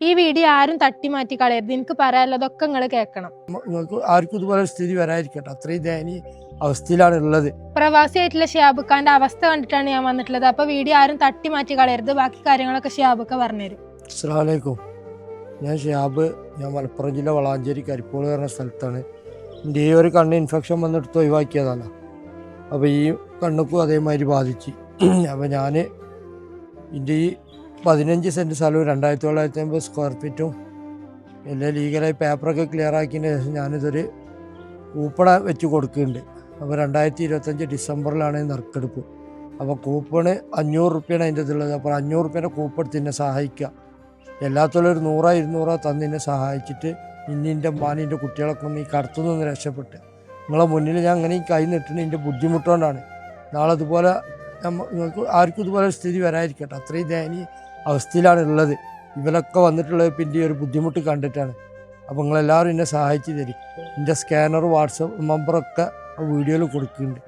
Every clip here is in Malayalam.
ഈ വീഡിയോ ആരും തട്ടി മാറ്റി കളയരുത്. എനിക്ക് പറയാനുള്ളതൊക്കെ നിങ്ങൾ കേൾക്കണം. നിങ്ങൾക്ക് ആർക്കും ഇതുപോലെ സ്ഥിതി വരാതിരിക്കട്ടെ. അത്രയും ദയനീയ അവസ്ഥയിലാണ് ഉള്ളത്. പ്രവാസി പ്രവാസിയായിട്ടുള്ള ഷിയാബുഖാന്റെ അവസ്ഥ കണ്ടിട്ടാണ് ഞാൻ വന്നിട്ടുള്ളത്. അപ്പൊ വീഡിയോ ആരും തട്ടി മാറ്റി കളയരുത്. ബാക്കി കാര്യങ്ങളൊക്കെ ഷിയാബുക്ക പറഞ്ഞുതരും. അസ്സലാമലൈക്കും ഞാൻ ഷിയാബ് ഞാൻ മലപ്പുറം ജില്ല വളാഞ്ചേരി കരിപ്പോൾ പറഞ്ഞ സ്ഥലത്താണ്. എന്റെ ഈ ഒരു കണ്ണ് ഇൻഫെക്ഷൻ വന്നെടുത്ത് ഒഴിവാക്കിയതാണ്. അപ്പോൾ ഈ കണ്ണുക്കും അതേമാതിരി ബാധിച്ച്. അപ്പോൾ ഞാൻ എന്റെ ഈ പതിനഞ്ച് സെന്റ് സ്ഥലവും രണ്ടായിരത്തി തൊള്ളായിരത്തി അമ്പത് സ്ക്വയർ ഫീറ്റും എല്ലാം ലീഗലായി പേപ്പറൊക്കെ ക്ലിയർ ആക്കിയതിന് ശേഷം ഞാനിതൊരു കൂപ്പണ വെച്ച് കൊടുക്കുന്നുണ്ട്. അപ്പോൾ രണ്ടായിരത്തി ഇരുപത്തഞ്ച് ഡിസംബറിലാണ് നറുക്കെടുപ്പ്. അപ്പോൾ കൂപ്പണ് അഞ്ഞൂറ് റുപ്യാണ് അതിന്റെ ഇതുള്ളത്. അപ്പോൾ അഞ്ഞൂറ് റുപ്യേന്റെ കൂപ്പെടുത്ത് എന്നെ സഹായിക്കുക. എല്ലാത്തോളം ഒരു നൂറോ ഇരുന്നൂറോ തന്ന് എന്നെ സഹായിച്ചിട്ട് ഇന്നിന്റെ മാനിന്റെ കുട്ടികളൊക്കെ ഒന്ന് ഈ കടത്തുനിന്ന് നിന്ന് രക്ഷപ്പെട്ട്. നിങ്ങളെ മുന്നിൽ ഞാൻ അങ്ങനെ കൈ നിട്ടിന് എന്റെ ബുദ്ധിമുട്ടുകൊണ്ടാണ് നാളെ നമ്മ- ആർക്കും ഇതുപോലെ സ്ഥിതി വരാതിരിക്കട്ടെ. അത്രയും ദയനീയ അവസ്ഥയിലാണ് ഉള്ളത്. ഇവരൊക്കെ വന്നിട്ടുള്ളത് പിന്നെ ഒരു ബുദ്ധിമുട്ട് കണ്ടിട്ടാണ്. അപ്പോൾ നിങ്ങളെല്ലാവരും എന്നെ സഹായിച്ചു തരും. എന്റെ സ്കാനർ വാട്സപ്പ് നമ്പറൊക്കെ വീഡിയോയിൽ കൊടുക്കുന്നുണ്ട്.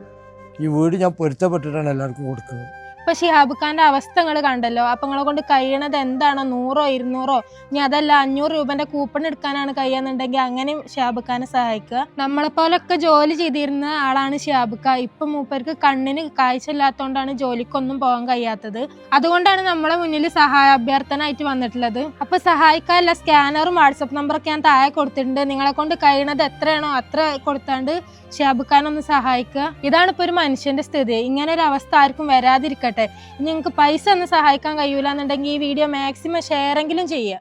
ഈ വീട് ഞാൻ പൊരുത്തപ്പെട്ടിട്ടാണ് എല്ലാവർക്കും കൊടുക്കുന്നത്. ഇപ്പൊ ഷിഹാബുഖാന്റെ അവസ്ഥ നിങ്ങൾ കണ്ടല്ലോ. അപ്പൊ നിങ്ങളെ കൊണ്ട് കഴിയണത് എന്താണോ? നൂറോ ഇരുന്നൂറോ? ഇനി അതല്ല അഞ്ഞൂറ് രൂപന്റെ കൂപ്പൺ എടുക്കാനാണ് കഴിയുന്നുണ്ടെങ്കിൽ അങ്ങനെയും ഷിഹാബ് ഖാനെ സഹായിക്കുക. നമ്മളെ പോലൊക്കെ ജോലി ചെയ്തിരുന്ന ആളാണ് ഷിഹാബ് ഖാൻ ഇപ്പൊ മൂപ്പർക്ക് കണ്ണിന് കാഴ്ച ഇല്ലാത്തതുകൊണ്ടാണ് ജോലിക്കൊന്നും പോകാൻ കഴിയാത്തത്. അതുകൊണ്ടാണ് നമ്മളെ മുന്നിൽ സഹായ അഭ്യർത്ഥനയായിട്ട് വന്നിട്ടുള്ളത്. അപ്പൊ സഹായിക്കാനുള്ള സ്കാനറും വാട്സപ്പ് നമ്പറൊക്കെ ഞാൻ താഴെ കൊടുത്തിട്ടുണ്ട്. നിങ്ങളെ കൊണ്ട് കഴിയണത് എത്രയാണോ അത്ര കൊടുത്താണ്ട് ഒന്ന് സഹായിക്കുക. ഇതാണ് ഇപ്പൊ ഒരു മനുഷ്യന്റെ സ്ഥിതി. ഇങ്ങനെ ഒരു അവസ്ഥ ആർക്കും വരാതിരിക്കട്ടെ. ഇനി നിങ്ങൾക്ക് പൈസ ഒന്ന് സഹായിക്കാൻ കഴിയൂല എന്നുണ്ടെങ്കിൽ ഈ വീഡിയോ മാക്സിമം ഷെയർ എങ്കിലും ചെയ്യുക.